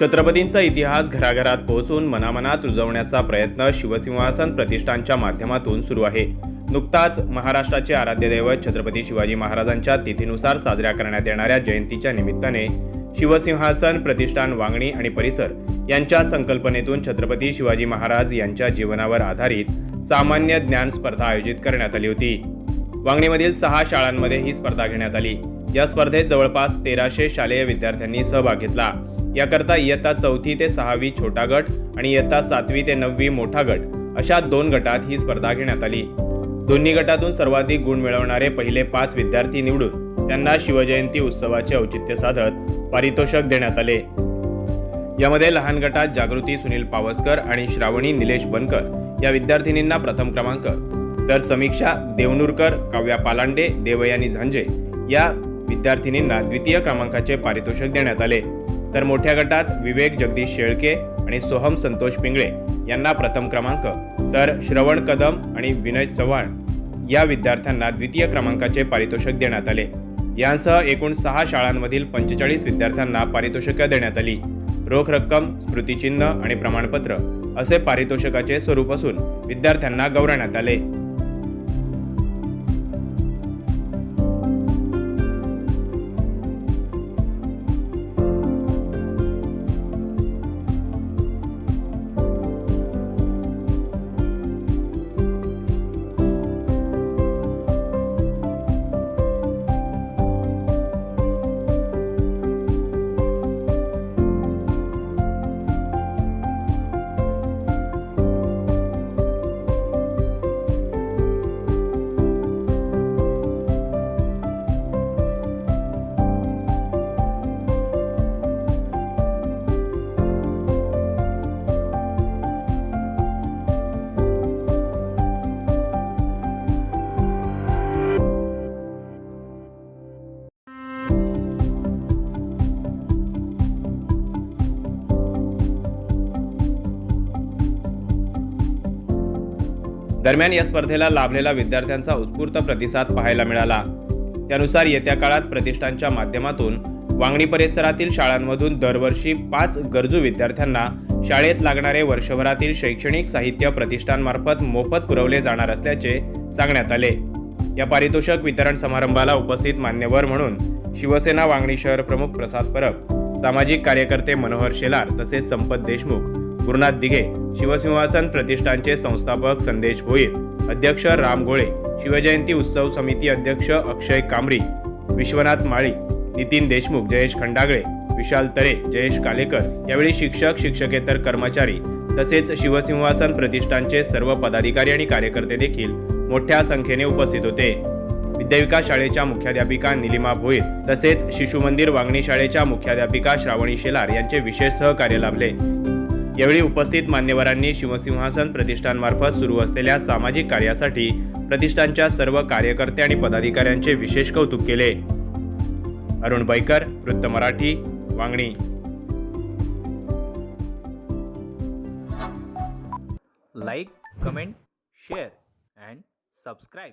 छत्रपतींचा इतिहास घराघरात पोहोचून मनामनात रुजवण्याचा प्रयत्न शिवसिंहासन प्रतिष्ठानच्या माध्यमातून सुरू आहे. नुकताच महाराष्ट्राचे आराध्य दैवत छत्रपती शिवाजी महाराजांच्या तिथीनुसार साजऱ्या करण्यात येणाऱ्या जयंतीच्या निमित्ताने शिवसिंहासन प्रतिष्ठान वांगणी आणि परिसर यांच्या संकल्पनेतून छत्रपती शिवाजी महाराज यांच्या जीवनावर आधारित सामान्य ज्ञान स्पर्धा आयोजित करण्यात आली होती. वांगणीमधील सहा शाळांमध्ये ही स्पर्धा घेण्यात आली. या स्पर्धेत जवळपास तेराशे शालेय विद्यार्थ्यांनी सहभाग घेतला. याकरता इयत्ता चौथी ते सहावी छोटा गट आणि इयत्ता सातवी ते नववी मोठा गट अशा दोन गटात ही स्पर्धा घेण्यात आली. दोन्ही गटातून सर्वाधिक गुण मिळवणारे पहिले पाच विद्यार्थी निवडून त्यांना शिवजयंती उत्सवाचे औचित्य साधत पारितोषक देण्यात आले. यामध्ये लहान गटात जागृती सुनील पावसकर आणि श्रावणी निलेश बनकर या विद्यार्थिनींना प्रथम क्रमांक. तर समीक्षा देवनूरकर काव्या पालांडे देवयानी झांजे या विद्यार्थिनींना द्वितीय क्रमांकाचे पारितोषिक देण्यात आले. तर मोठ्या गटात विवेक जगदीश शेळके आणि सोहम संतोष पिंगळे यांना प्रथम क्रमांक. तर श्रवण कदम आणि विनय चव्हाण या विद्यार्थ्यांना द्वितीय क्रमांकाचे पारितोषिक देण्यात आले. यांसह एकूण सहा शाळांमधील पंचेचाळीस विद्यार्थ्यांना पारितोषिकं देण्यात आली. रोख रक्कम स्मृतिचिन्ह आणि प्रमाणपत्र असे पारितोषिकाचे स्वरूप असून विद्यार्थ्यांना गौरवण्यात आले. दरम्यान या स्पर्धेला लाभलेला विद्यार्थ्यांचा उत्स्फूर्त प्रतिसाद पाहायला मिळाला. त्यानुसार येत्या काळात प्रतिष्ठानच्या माध्यमातून वांगणी परिसरातील शाळांमधून दरवर्षी पाच गरजू विद्यार्थ्यांना शाळेत लागणारे वर्षभरातील शैक्षणिक साहित्य प्रतिष्ठानमार्फत मोफत पुरवले जाणार असल्याचे सांगण्यात आले. या पारितोषक वितरण समारंभाला उपस्थित मान्यवर म्हणून शिवसेना वांगणी शहर प्रमुख प्रसाद परब सामाजिक कार्यकर्ते मनोहर शेलार तसेच संपत देशमुख गुरुनाथ दिघे शिवसिंहासन प्रतिष्ठानचे संस्थापक संदेश भोईर अध्यक्ष राम गोळे शिवजयंती उत्सव समिती अध्यक्ष अक्षय कांबरी विश्वनाथ माळी नितीन देशमुख जयेश खंडागळे विशाल तरे जयेश कालेकर यावेळी शिक्षक शिक्षकेतर कर्मचारी तसेच शिवसिंहासन प्रतिष्ठानचे सर्व पदाधिकारी आणि कार्यकर्ते देखील मोठ्या संख्येने उपस्थित होते. विद्याविकास शाळेच्या मुख्याध्यापिका निलिमा भोईर तसेच शिशुमंदिर वांगणी शाळेच्या मुख्याध्यापिका श्रावणी शेलार यांचे विशेष सहकार्य लाभले. यावेळी उपस्थित मान्यवरांनी शिवसिंहासन प्रतिष्ठानमार्फत सुरू असलेल्या सामाजिक कार्यासाठी प्रतिष्ठानच्या सर्व कार्यकर्ते आणि पदाधिकाऱ्यांचे विशेष कौतुक केले. Arun Baikar Vrutta Marathi Vangani. Like comment share and subscribe.